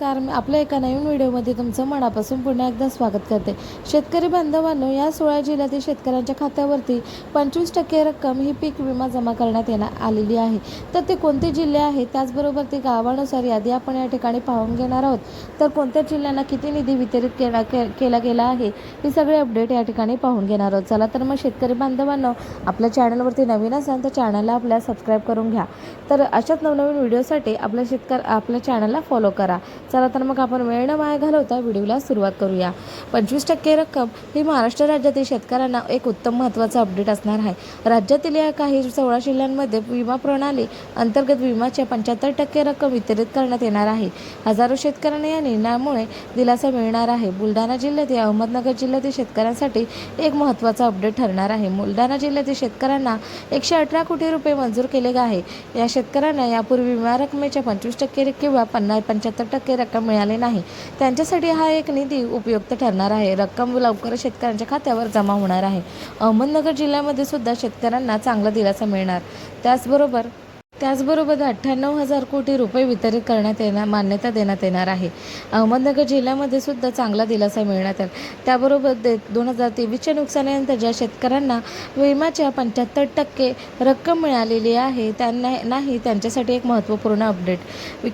कारण मी आपल्या एका नवीन व्हिडिओमध्ये तुमचं मनापासून पुन्हा एकदा स्वागत करते. शेतकरी बांधवांनो या सोळा जिल्ह्यातील शेतकऱ्यांच्या खात्यावरती पंचवीस टक्के रक्कम ही पीक विमा जमा करण्यात येणार आलेली आहे. तर ते कोणते जिल्हे आहेत? त्याचबरोबर ते गावानुसार यादी आपण या ठिकाणी पाहून घेणार आहोत. तर कोणत्या जिल्ह्यांना किती निधी वितरित केला के केला गेला आहे? ही सगळी अपडेट या ठिकाणी पाहून घेणार आहोत. चला तर मग शेतकरी बांधवांनो आपल्या चॅनलवरती नवीन असाल तर चॅनलला आपल्या सबस्क्राईब करून घ्या. तर अशाच नवनवीन व्हिडिओसाठी आपल्या शेतकर आपल्या चॅनलला फॉलो करा. चला तर मग आपण वेळ न वाया घालवता व्हिडिओला सुरुवात करूया. पंचवीस टक्के रक्कम ही महाराष्ट्र राज्यातील शेतकऱ्यांना एक उत्तम महत्त्वाचा अपडेट असणार आहे. राज्यातील या काही सोळा जिल्ह्यांमध्ये विमा प्रणाली अंतर्गत विम्याच्या पंच्याहत्तर टक्के रक्कम वितरित करण्यात येणार आहे. हजारो शेतकऱ्यांना या निर्णयामुळे दिलासा मिळणार आहे. बुलढाणा जिल्ह्यातील अहमदनगर जिल्ह्यातील शेतकऱ्यांसाठी एक महत्त्वाचा अपडेट ठरणार आहे. बुलढाणा जिल्ह्यातील शेतकऱ्यांना एकशे अठरा कोटी रुपये मंजूर केले आहे. या शेतकऱ्यांना यापूर्वी विमा रकमेच्या पंचवीस टक्के किंवा पन्नास पंच्याहत्तर टक्के रक्कम मिळाली नाही. त्यांच्यासाठी हा एक निधी उपयुक्त ठरणार आहे. रक्कम लवकर शेतकऱ्यांच्या खात्यावर जमा होणार आहे. अहमदनगर जिल्ह्यामध्ये सुद्धा शेतकऱ्यांना चांगला दिलासा मिळणार. त्याचबरोबर त्याचबरोबर अठ्ठ्याण्णव हजार कोटी रुपये वितरित करण्यात येणार मान्यता देण्यात येणार आहे. अहमदनगर जिल्ह्यामध्ये सुद्धा चांगला दिलासा मिळण्यात येईल त्याबरोबर दे दोन हजार तेवीसच्या नुकसानीनंतर ज्या शेतकऱ्यांना विम्याच्या पंच्याहत्तर टक्के रक्कम मिळालेली आहे त्यांना नाही त्यांच्यासाठी एक महत्त्वपूर्ण अपडेट.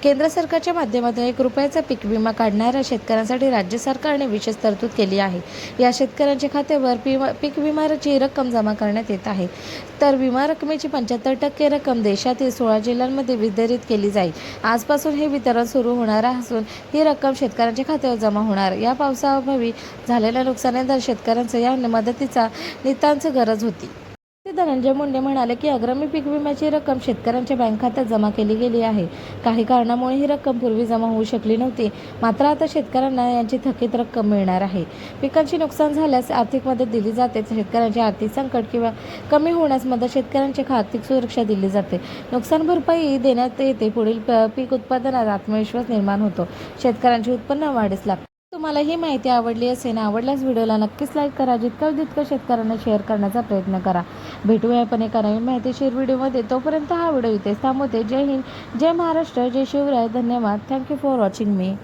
केंद्र सरकारच्या माध्यमातून एक रुपयाचा पीक विमा काढणाऱ्या शेतकऱ्यांसाठी राज्य सरकारने विशेष तरतूद केली आहे. या शेतकऱ्यांच्या खात्यावर पिमा पीक विमाची रक्कम जमा करण्यात येत आहे. तर विमा रकमेची पंच्याहत्तर टक्के रक्कम देशातील सोळा जिल्ह्यांमध्ये वितरित केली जाईल. आजपासून हे वितरण सुरू होणार असून ही रक्कम शेतकऱ्यांच्या खात्यावर जमा होणार. या पावसाअभावी झालेल्या नुकसानानंतर शेतकऱ्यांचं या मदतीचा नितांत गरज होती. ते धनंजय मुंडे म्हणाले की अग्रमी पीक विम्याची रक्कम शेतकऱ्यांच्या बँक खात्यात जमा केली गेली आहे. काही कारणामुळे ही रक्कम पूर्वी जमा होऊ शकली नव्हती. मात्र आता शेतकऱ्यांना यांची थकीत रक्कम मिळणार आहे. पिकांचे नुकसान झाल्यास आर्थिक मदत दिली जाते. शेतकऱ्यांचे आर्थिक संकट किंवा कमी होण्यास मदत शेतकऱ्यांची आर्थिक सुरक्षा दिली जाते. नुकसान भरपाई देण्यात येते. पुढील प- पीक उत्पादनात आत्मविश्वास निर्माण होतो. शेतकऱ्यांचे उत्पन्न वाढीस लागते. तुम्हाला ही माहिती आवडली असेल आवडल्यास व्हिडिओला नक्कीच लाईक करा. जितकं जितकं शेतकऱ्यांना शेअर करण्याचा प्रयत्न करा. भेटूया आपण एका नवीन माहितीशीर व्हिडिओमध्ये. तोपर्यंत हा व्हिडिओ इथेच थांबवते. जय हिंद जय महाराष्ट्र जय शिवराय. धन्यवाद. Thank you for watching me